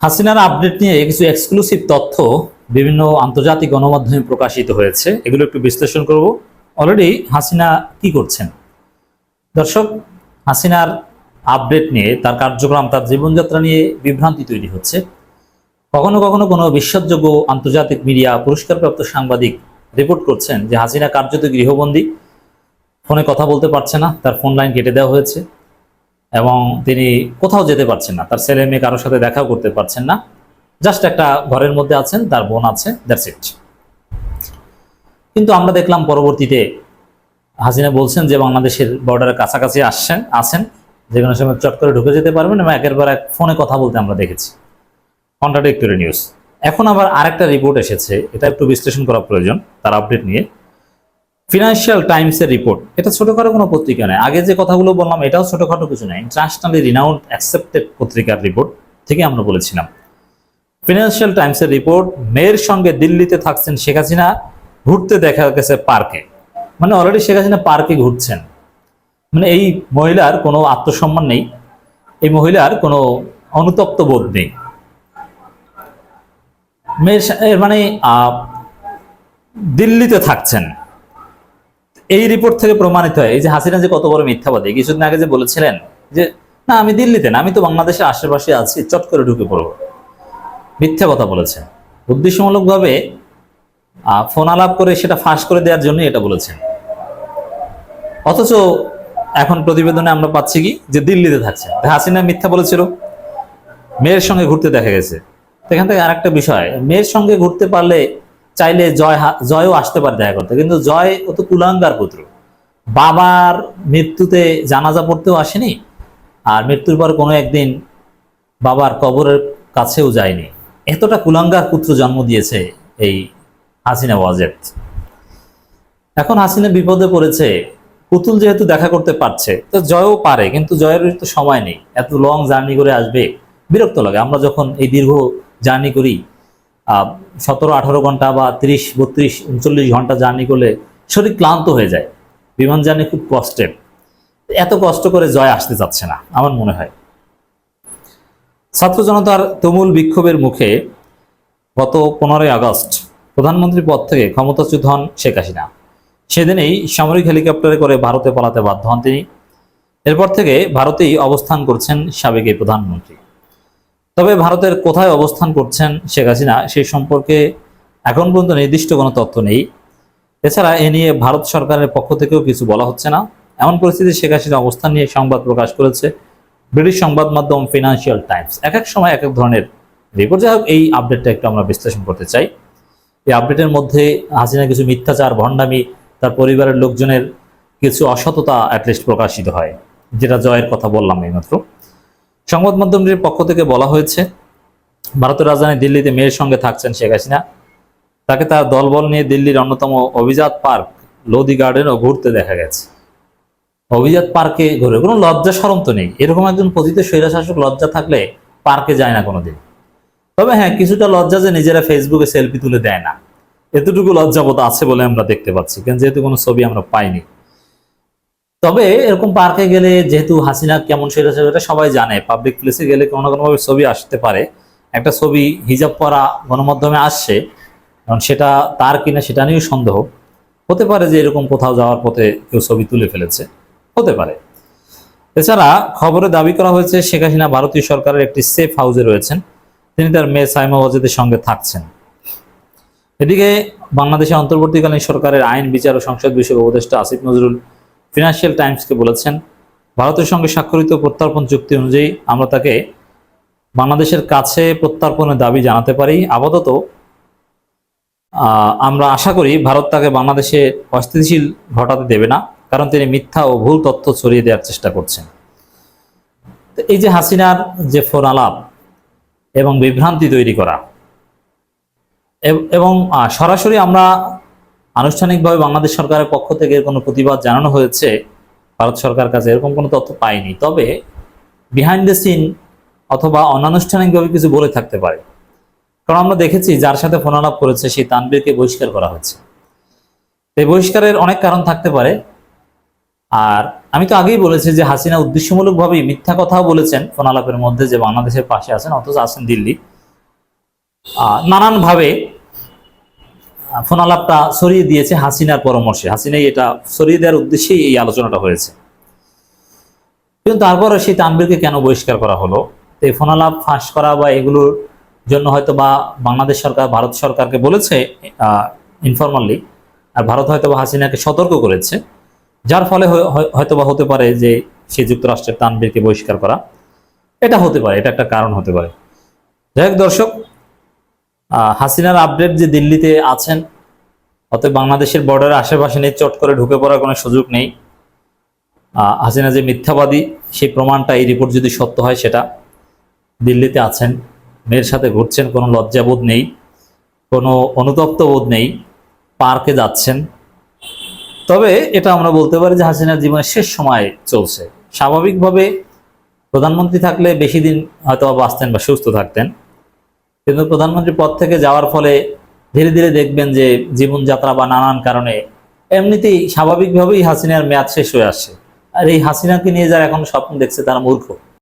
হাসিনার আপডেট নিয়ে কিছু এক্সক্লুসিভ তথ্য বিভিন্ন আন্তর্জাতিক গণমাধ্যমে প্রকাশিত হয়েছে। এগুলো একটু বিশ্লেষণ করব। অলরেডি হাসিনা কি করছেন? দর্শক, হাসিনার আপডেট নিয়ে, তার কার্যক্রম, তার জীবনযাত্রা নিয়ে বিভ্রান্তি তৈরি হচ্ছে। কখনো কখনো কোনো বিশ্বাসযোগ্য আন্তর্জাতিক মিডিয়া, পুরস্কারপ্রাপ্ত সাংবাদিক রিপোর্ট করছেন যে হাসিনা কার্যত গৃহবন্দী। ফোনে কথা বলতে পারছে না, তার ফোন লাইন কেটে দেওয়া হয়েছে। এবং তিনি কোথাও যেতে পারছেন না। তার ছেলে মেয়ে কারোর সাথে দেখাও করতে পারছেন না। জাস্ট একটা ঘরের মধ্যে আছেন, তার বোন আছে দ্যাটস ইট কিন্তু আমরা দেখলাম পরবর্তীতে হাসিনা বলছেন যে বাংলাদেশের বর্ডারের কাছাকাছি আসছেন, আছেন যে কোনো সময় চট করে ঢুকে যেতে পারবেন এবং একের পর এক ফোনে কথা বলতে আমরা দেখেছি। কন্ট্রাডিক্টরি নিউজ এখন আবার আরেকটা রিপোর্ট এসেছে, এটা একটু বিশ্লেষণ করা প্রয়োজন, তার আপডেট নিয়ে। ফিনান্সিয়াল টাইমসের রিপোর্ট এটা ছোটখাটো কোনো পত্রিকা নয়। আগে যে কথাগুলো বললাম, এটাও ছোটখাটো কিছু নয়। ইন্টারন্যাশনালি রিনাউন্ড অ্যাকসেপ্টেড পত্রিকার রিপোর্ট থেকে আমরা বলেছিলাম। ফিনান্সিয়াল টাইমসের রিপোর্ট মেয়ের সঙ্গে দিল্লিতে থাকছেন শেখ হাসিনা, ঘুরতে দেখা গেছে পার্কে। মানে অলরেডি শেখ হাসিনা পার্কে ঘুরছেন। মানে এই মহিলার কোনো আত্মসম্মান নেই। এই মহিলার কোনো অনুতপ্ত বোধ নেই। মেয়ের মানে দিল্লিতে থাকছেন। এই রিপোর্ট থেকে প্রমাণিত হয়। এই যে হাসিনা যে কত বড় মিথ্যাবাদী, কিছুদিন আগে যে বলেছিলেন যে, না, আমি দিল্লিতে না, আমি তো বাংলাদেশের আশেপাশে আছি, চট করে ঢুকে পড়ব মিথ্যা কথা বলেছেন। উদ্দেশ্যমূলকভাবে ফোন আলাপ করে সেটা ফাঁস করে দেওয়ার জন্য এটা বলেছেন। অথচ এখন প্রতিবেদনে আমরা পাচ্ছি কি? যে দিল্লিতে থাকছে। হাসিনা মিথ্যা বলেছিল, মেয়ের সঙ্গে ঘুরতে দেখা গেছে। এখান থেকে আরেকটা বিষয়, মেয়ের সঙ্গে ঘুরতে পারলে চাইলে জয় জয়ও আসতে পারে দেখা করতে। কিন্তু জয় ও তো কুলাঙ্গার পুত্র। বাবার মৃত্যুতে জানাজা পড়তেও আসেনি আর মৃত্যুর পর কোনো একদিন বাবার কবরের কাছেও যায়নি। এতটা কুলাঙ্গার পুত্র জন্ম দিয়েছে এই হাসিনা ওয়াজেদ। এখন হাসিনা বিপদে পড়েছে। পুতুল যেহেতু দেখা করতে পারছে, তো জয়ও পারে, কিন্তু জয়ের তো সময় নেই। এত লং জার্নি করে আসবে, বিরক্ত লাগে। আমরা যখন এই দীর্ঘ জার্নি করি সতেরো, আঠারো ঘণ্টা বা তিরিশ, বত্রিশ, উনচল্লিশ ঘণ্টা জার্নি করলে শরীর ক্লান্ত হয়ে যায়। বিমান জার্নি খুব কষ্টের এত কষ্ট করে জয় আসতে চাচ্ছে না, আমার মনে হয়। ছাত্র জনতার তুমুল বিক্ষোভের মুখে গত পনেরোই আগস্ট প্রধানমন্ত্রী পদ থেকে ক্ষমতাচ্যুত হন শেখ হাসিনা। সেদিনেই সামরিক হেলিকপ্টারে করে ভারতে পালাতে বাধ্য হন তিনি। এরপর থেকে ভারতেই অবস্থান করছেন সাবেক প্রধানমন্ত্রী। তবে ভারতের কোথায় অবস্থান করছেন শেখ হাসিনা সেই সম্পর্কে এখন পর্যন্ত নির্দিষ্ট কোনো তথ্য নেই। এছাড়া এ নিয়ে ভারত সরকারের পক্ষ থেকেও কিছু বলা হচ্ছে না। এমন পরিস্থিতি শেখ হাসিনা অবস্থান নিয়ে সংবাদ প্রকাশ করেছে ব্রিটিশ সংবাদ মাধ্যম ফিনান্সিয়াল টাইমস এক এক সময় এক এক ধরনের রিপোর্ট যাই এই আপডেটটা একটু আমরা বিশ্লেষণ করতে চাই। এই আপডেটের মধ্যে হাসিনা কিছু মিথ্যাচার, ভণ্ডামি, তার পরিবারের লোকজনের কিছু অসততা অ্যাটলিস্ট প্রকাশিত হয়, যেটা জয়ের কথা বললাম এইমাত্র। সংবাদ মাধ্যমটির পক্ষ থেকে বলা হয়েছে, ভারতের রাজধানী দিল্লিতে মেয়ের সঙ্গে থাকছেন শেখ হাসিনা। তাকে তার দলবল নিয়ে দিল্লির অন্যতম অভিজাত পার্ক লোদি গার্ডেনও ঘুরতে দেখা গেছে। অভিজাত পার্কে ঘুরে কোনো লজ্জা সরম তো নেই। এরকম একজন পতিত স্বৈরাশাসক লজ্জা থাকলে পার্কে যায় না কোনোদিন। তবে হ্যাঁ কিছুটা লজ্জা যে নিজেরা ফেসবুকে সেলফি তুলে দেয় না। এতটুকু লজ্জাবোধ আছে বলে আমরা দেখতে পাচ্ছি। কারণ যেহেতু কোনো ছবি আমরা পাইনি তবে এরকম পার্কে গেলে যেহেতু হাসিনা কেমন সেটা সেটা সবাই জানে। পাবলিক প্লেসে গেলে কোনো না কোনোভাবে ছবি আসতে পারে। একটা ছবি হিজাব পরা গণমাধ্যমে আসছে, কারণ সেটা তার কিনা সেটা নিয়েও সন্দেহ। হতে পারে যে এরকম কোথাও যাওয়ার পথে কেউ ছবি তুলে ফেলেছে। হতে পারে। এছাড়া খবরে দাবি করা হয়েছে, শেখ হাসিনা ভারতীয় সরকারের একটি সেফ হাউসে রয়েছেন। তিনি তার মেয়ে সাইমা ওয়াজেদের সঙ্গে থাকছেন। এদিকে বাংলাদেশের অন্তর্বর্তীকালীন সরকারের আইন, বিচার ও সংসদ বিষয়ক উপদেষ্টা আসিফ নজরুল ফিনান্সিয়াল টাইমসকে বলেছেন, ভারতের সঙ্গে স্বাক্ষরিত প্রত্যর্পণ চুক্তি অনুযায়ী আমরা তাকে বাংলাদেশের কাছে প্রত্যর্পণের দাবি জানাতে পারি। আপাতত আমরা আশা করি ভারত তাকে বাংলাদেশে অস্থিতিশীল ঘটাতে দেবে না, কারণ তিনি মিথ্যা ও ভুল তথ্য ছড়িয়ে দেওয়ার চেষ্টা করছেন। এই যে হাসিনার যে ফোন আলাপ এবং বিভ্রান্তি তৈরি করা, এবং সরাসরি আমরা আনুষ্ঠানিকভাবে বাংলাদেশ সরকারের পক্ষ থেকে কোনো প্রতিবাদ জানানো হয়েছে? ভারত সরকার কাছে এরকম কোনো তথ্য পাইনি তবে বিহাইন্ড দ্য সিন অথবা অনানুষ্ঠানিকভাবে কিছু বলে থাকতে পারে। কারণ আমরা দেখেছি যার সাথে ফোন আলাপ করেছে, সেই তানবীরকে বহিষ্কার করা হয়েছে। এই বহিষ্কারের অনেক কারণ থাকতে পারে। আর আমি তো আগেই বলেছি যে হাসিনা উদ্দেশ্যমূলকভাবেই মিথ্যা কথাও বলেছেন ফোন আলাপের মধ্যে যে বাংলাদেশের পাশে আছেন, অথচ আছেন দিল্লি। নানানভাবে ফোনালাপটা সরিয়ে দিয়েছে হাসিনার পরামর্শে। হাসিনাই এটা সরিয়ে দেওয়ার উদ্দেশ্যেই এই আলোচনাটা হয়েছে। কিন্তু তারপরে সেই তানবীরকে কেন বহিষ্কার করা হলো? এই ফোনালাপ ফাঁস করা বা এগুলোর জন্য হয়তো বা বাংলাদেশ সরকার, ভারত সরকারকে বলেছে ইনফরমালি আর ভারত হয়তো বা হাসিনাকে সতর্ক করেছে। যার ফলে হয়- হয়- হয়তো বা হতে পারে যে সে যুক্তরাষ্ট্রের তানবীরকে বহিষ্কার করা। এটা হতে পারে, এটা একটা কারণ হতে পারে। যাই দর্শক হাসিনার আপডেট যে দিল্লিতে আছেন, অতএব বাংলাদেশের বর্ডারের আশেপাশে নিয়ে চট করে ঢুকে পড়ার কোনো সুযোগ নেই। হাসিনা যে মিথ্যাবাদী, সেই প্রমাণটা, এই রিপোর্ট যদি সত্য হয় সেটা, দিল্লিতে আছেন, মেয়ের সাথে ঘুরছেন, কোনো লজ্জাবোধ নেই, কোনো অনুতপ্ত বোধ নেই, পার্কে যাচ্ছেন। তবে এটা আমরা বলতে পারি যে হাসিনার জীবনের শেষ সময় চলছে। স্বাভাবিকভাবে প্রধানমন্ত্রী থাকলে বেশি দিন হয়তো বাঁচতেন বা সুস্থ থাকতেন। কিন্তু প্রধানমন্ত্রী পদ থেকে যাওয়ার ফলে ধীরে ধীরে দেখবেন যে জীবনযাত্রা বা নানান কারণে এমনিতেই স্বাভাবিকভাবেই হাসিনার মেয়াদ শেষ হয়ে আসছে। আর এই হাসিনাকে নিয়ে যারা এখন স্বপ্ন দেখছে, তারা মূর্খ।